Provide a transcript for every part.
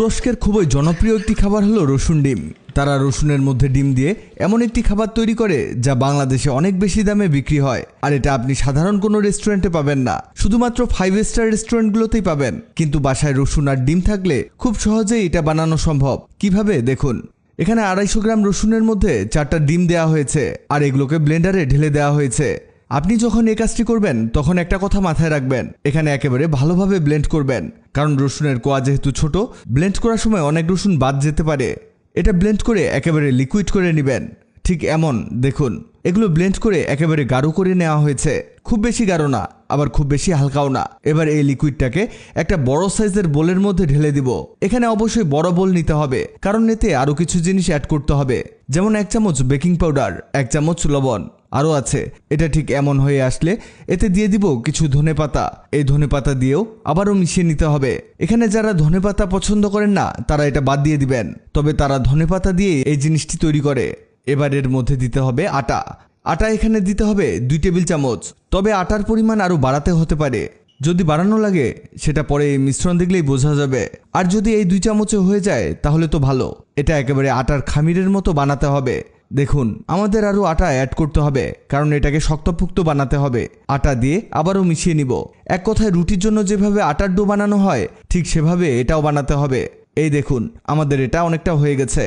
তুরস্কের খুবই জনপ্রিয় একটি খাবার হলো রসুন ডিম। তারা রসুনের মধ্যে ডিম দিয়ে এমন একটি খাবার তৈরি করে যা বাংলাদেশে অনেক বেশি দামে বিক্রি হয়। আর এটা আপনি সাধারণ কোনো রেস্টুরেন্টে পাবেন না। শুধুমাত্র ফাইভ স্টার রেস্টুরেন্টগুলোতেই পাবেন। কিন্তু বাসায় রসুন আর ডিম থাকলে খুব সহজেই এটা বানানো সম্ভব। কীভাবে? দেখুন। এখানে আড়াইশো গ্রাম রসুনের মধ্যে চারটা ডিম দেওয়া হয়েছে। আর এগুলোকে ব্লেন্ডারে ঢেলে দেওয়া হয়েছে। আপনি যখন এই কাজটি করবেন, তখন একটা কথা মাথায় রাখবেন। এখানে একেবারে ভালোভাবে ব্লেন্ড করবেন। কারণ রসুনের কোয়া যেহেতু ছোট ব্লেন্ড করার সময় অনেক রসুন বাদ যেতে পারে। এটা ব্লেন্ড করে একেবারে লিকুইড করে নেবেন। ঠিক এমন, দেখুন। এগুলো ব্লেন্ড করে একেবারে গাঢ় করে নেওয়া হয়েছে। খুব বেশি গাঢ় না, আবার খুব বেশি হালকাও না। এবার এই লিকুইডটাকে একটা বড় সাইজের বোলের মধ্যে ঢেলে দিব। এখানে অবশ্যই বড় বোল নিতে হবে, কারণ এতে আরও কিছু জিনিস অ্যাড করতে হবে। যেমন এক চামচ বেকিং পাউডার এক চামচ লবণ। আরও আছে। এটা ঠিক এমন হয়ে আসলে এতে দিয়ে দিব কিছু ধনেপাতা এই ধনেপাতা দিয়েও আবারও মিশিয়ে নিতে হবে। এখানে যারা ধনেপাতা পছন্দ করেন না, তারা এটা বাদ দিয়ে দিবেন। তবে তারা ধনেপাতা দিয়ে এই জিনিসটি তৈরি করে। এবার এর মধ্যে দিতে হবে আটা। আটা এখানে দিতে হবে দুই টেবিল চামচ। তবে আটার পরিমাণ আরও বাড়াতে হতে পারে। যদি বাড়ানো লাগে, সেটা পরে মিশ্রণ দেখলেই বোঝা যাবে। আর যদি এই দুই চামচে হয়ে যায়, তাহলে তো ভালো। এটা একেবারে আটার খামিরের মতো বানাতে হবে। দেখুন, আমাদের আরও আটা অ্যাড করতে হবে, কারণ এটাকে শক্তপুক্ত বানাতে হবে। আটা দিয়ে আবারও মিশিয়ে নিব। এক কথায় রুটির জন্য যেভাবে আটার ডো বানানো হয়, ঠিক সেভাবে এটাও বানাতে হবে। এই দেখুন, আমাদের এটা অনেকটা হয়ে গেছে।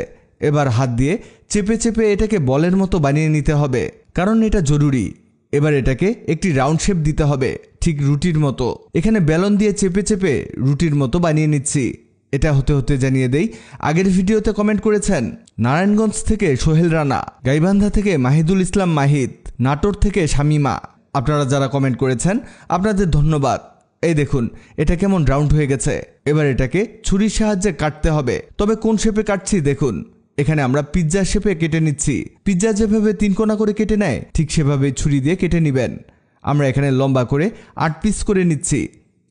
এবার হাত দিয়ে চেপে চেপে এটাকে বলের মতো বানিয়ে নিতে হবে, কারণ এটা জরুরি। এবার এটাকে একটি রাউন্ড শেপ দিতে হবে, ঠিক রুটির মতো। এখানে বেলন দিয়ে চেপে চেপে রুটির মতো বানিয়ে নিচ্ছি। এটা হতে হতে জানিয়ে দেই। আগের ভিডিওতে কমেন্ট করেছেন, নারায়ণগঞ্জ থেকে সোহেল রানা, গাইবান্ধা থেকে মাহিদুল ইসলাম মাহিদ, নাটোর থেকে শামিমা। আপনারা যারা কমেন্ট করেছেন, আপনাদের ধন্যবাদ। এই দেখুন, এটা কেমন রাউন্ড হয়ে গেছে। এবার এটাকে ছুরির সাহায্যে কাটতে হবে। তবে কোন শেপে কাটছি দেখুন। এখানে আমরা পিৎজা শেপে কেটে নিচ্ছি। পিৎজা যেভাবে তিন কোনা করে কেটে নেয়, ঠিক সেভাবে ছুরি দিয়ে কেটে নেবেন। আমরা এখানে লম্বা করে আট পিস করে নিচ্ছি।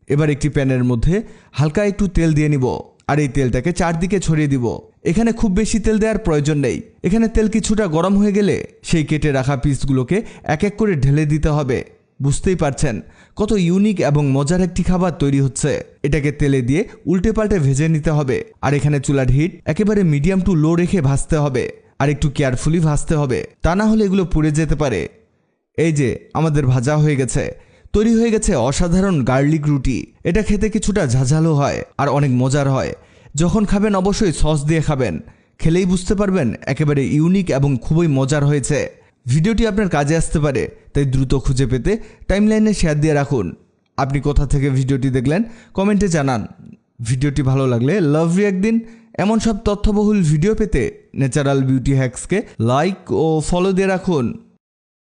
এবার একটি প্যানের মধ্যে হালকা একটু তেল দিয়ে নিব। আর এই তেলটাকে চারদিকে ছড়িয়ে দিব। এখানে খুব বেশি তেল দেওয়ার প্রয়োজন নেই। এখানে তেল কিছুটা গরম হয়ে গেলে সেই কেটে রাখা পিসগুলোকে এক এক করে ঢেলে দিতে হবে। বুঝতেই পারছেন কত ইউনিক এবং মজার একটি খাবার তৈরি হচ্ছে। এটাকে তেলে দিয়ে উল্টে পাল্টে ভেজে নিতে হবে। আর এখানে চুলার হিট একেবারে মিডিয়াম টু লো রেখে ভাজতে হবে। আর একটু কেয়ারফুলি ভাজতে হবে। তা না হলে এগুলো পুড়ে যেতে পারে। এই যে, আমাদের ভাজা হয়ে গেছে। তৈরি হয়ে গেছে অসাধারণ গার্লিক রুটি। এটা খেতে কিছুটা ঝাঝালো হয় আর অনেক মজার হয়। যখন খাবেন অবশ্যই সস দিয়ে খাবেন। খেলেই বুঝতে পারবেন একেবারে ইউনিক এবং খুবই মজার হয়েছে। ভিডিওটি আপনার কাজে আসতে পারে, তাই দ্রুত খুঁজে পেতে টাইমলাইনে শেয়ার দিয়ে রাখুন। আপনি কোথা থেকে ভিডিওটি দেখলেন, কমেন্টে জানান। ভিডিওটি ভালো লাগলে লাভ একদিন। এমন সব তথ্যবহুল ভিডিও পেতে ন্যাচারাল বিউটি হ্যাক্সকে লাইক ও ফলো দিয়ে রাখুন।